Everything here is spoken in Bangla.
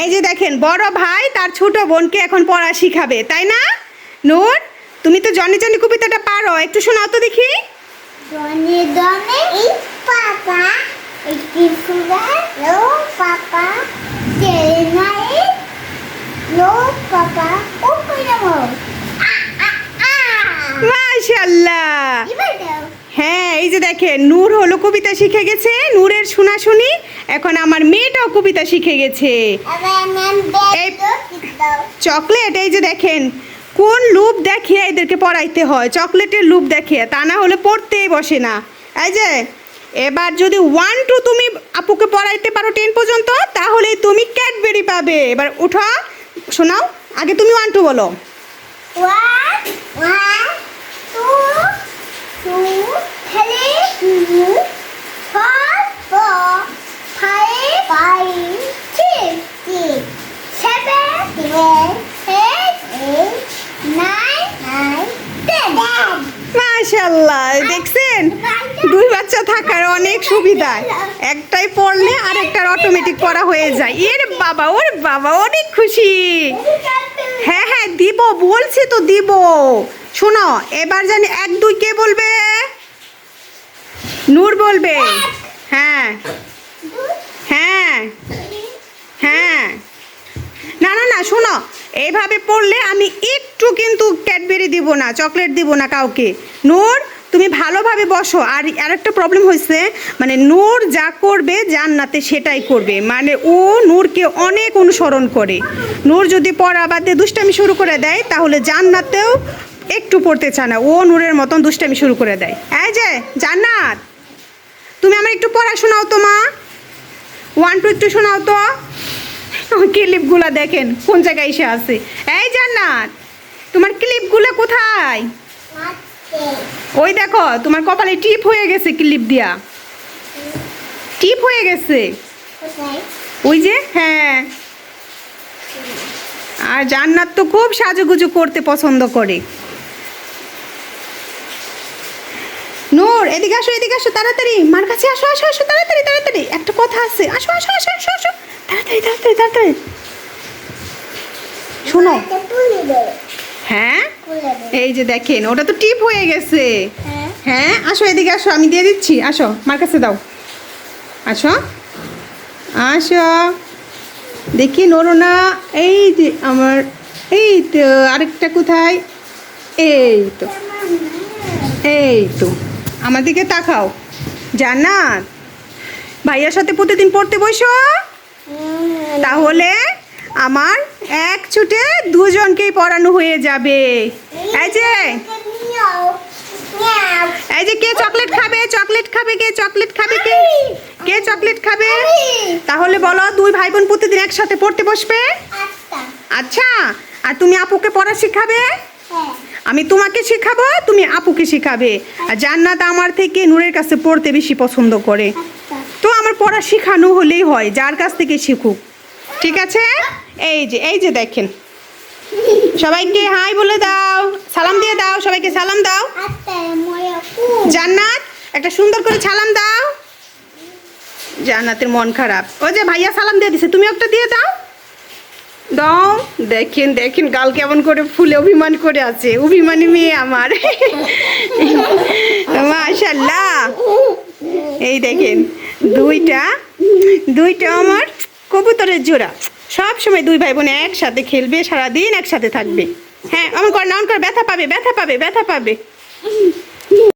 এই যে দেখেন, বড় ভাই তার ছোট বোনকে এখন পড়া শিখাবে, তাই না? নূর, তুমি তো জনি জনি কবিতাটা পারো, একটু শোনাও তো দেখি। জনি জনি, এই পাপা একটি সুন্দর লো পাপা তেরে নাই লো পাপা ও কইরা মো আ আ আ মাশাআল্লাহ এবার দাও হ্যাঁ এই যে দেখেন নূর হলো কবিতা শিখে গেছে নূরের শোনা শুনি এখন আমার মেয়েটাও কবিতা শিখে গেছে। চকলেট এই যে দেখেন কোন লুপ দেখিয়ে এদেরকে পড়াইতে হয় চকলেটের লুপ দেখিয়ে তা না হলে পড়তেই বসে না। এই যে এবার যদি ওয়ান টু তুমি আপুকে পড়াইতে পারো টেন পর্যন্ত তাহলে তুমি ক্যাডবেরি পাবে। এবার উঠো শোনাও আগে তুমি ওয়ান টু বলো। One, one, two, two, মাশাল্লাহ দেখছেন? দুই বাচ্চা থাকার অনেক সুবিধা। একটাই পড়লে আরেকটার অটোমেটিক পড়া হয়ে যায়। এর বাবা ওর বাবা অনেক খুশি। হ্যাঁ হ্যাঁ দিব বলছি তো দিব। শোনো এবার জানি এক দুই কে বলবে? নূর বলবে। হ্যাঁ। হ্যাঁ। হ্যাঁ। না না না, শোনো এইভাবে পড়লে আমি একটু কিন্তু ক্যাডবেরি দিব না, চকলেট দিব না কাউকে। নূর, তুমি ভালোভাবে বসো। আর আরেকটা প্রবলেম হয়েছে মানে নূর যা করবে জান্নাতে সেটাই করবে। মানে ও নূরকে অনেক অনুসরণ করে। নূর যদি পড়া বাদ দুষ্টামি শুরু করে দেয়, তাহলে জান্নাতেও একটু পড়তে চায় না। ও নূরের মতন দুষ্টামি শুরু করে দেয়। এই যে, জান্নাত! তুমি আমার একটু পড়া শোনাও তো, মা। ওয়ান টু একটু শোনাও তো। ক্লিপগুলো দেখেন, কোন জায়গায় এসে আছে। এই জান্নাত, তোমার ক্লিপগুলো কোথায়? ওই দেখো, তোমার কপালে টিপ হয়ে গেছে ক্লিপ দিয়া। টিপ হয়ে গেছে। ওই যে হ্যাঁ। আর জান্নাত তো খুব সাজুগুজু করতে পছন্দ করে। নূর এদিকে আসো এদিকে আসো তাড়াতাড়ি। মার কাছে আসো আসো আসো তাড়াতাড়ি তাড়াতাড়ি। একটা কথা আছে। আসো আসো আসো আসো আসো। তাড়াতাড়ি তাড়াতাড়ি তাড়াতাড়ি। শোনো। হ্যাঁ? এই যে দেখেন ওটা তো টিপ হয়ে গেছে। হ্যাঁ। আসো এদিকে আসো আমি দিয়ে দিচ্ছি। আসো মার কাছে দাও। আসো। আসো। দেখি নড়ো না এই যে আমার এই তো আরেকটা কোথায়? এই তো। এই তো। আমার দিকে তাকাও। জান্নাত। ভাইয়ার সাথে প্রতিদিন পড়তে বসো। তাহলে আমার এক ছুটে দুজনকেই পড়ানো হয়ে যাবে। এই যে। এই যে কে চকলেট খাবে চকলেট খাবে কে চকলেট খাবে কে কে চকলেট খাবে? তাহলে বলো দুই ভাই বোন প্রতিদিন একসাথে পড়তে বসবে? আচ্ছা। আর তুমি আপুকে পড়া শিখাবে? আমি তোমাকে শেখাবো, তুমি আপুকে শেখাবে। আর জান্নাত আমার থেকে নূরের কাছে পড়তে বেশি পছন্দ করে। তো আমার পড়া শেখানো হলেই হয়, যার কাছ থেকে শিখুক। ঠিক আছে? এই যে এই যে দেখেন। সবাইকে হাই বলে দাও, সালাম দিয়ে দাও, সবাইকে সালাম দাও। জান্নাত, একটা সুন্দর করে সালাম দাও। জান্নাতের মন খারাপ। ও যে ভাইয়া সালাম দিয়ে দিছে তুমি একটা দিয়ে দাও দেখেন দেখেন, গাল কেমন করে ফুলে, অভিমান করে আছে, অভিমানী মেয়ে আমার। মাশাল্লাহ এই দেখেন, দুইটা দুইটা আমার কবুতরের জোড়া। সব সময় দুই ভাই বোন একসাথে খেলবে, সারাদিন একসাথে থাকবে। হ্যাঁ অমন কর না, অমন কর ব্যথা পাবে ব্যথা পাবে ব্যথা পাবে।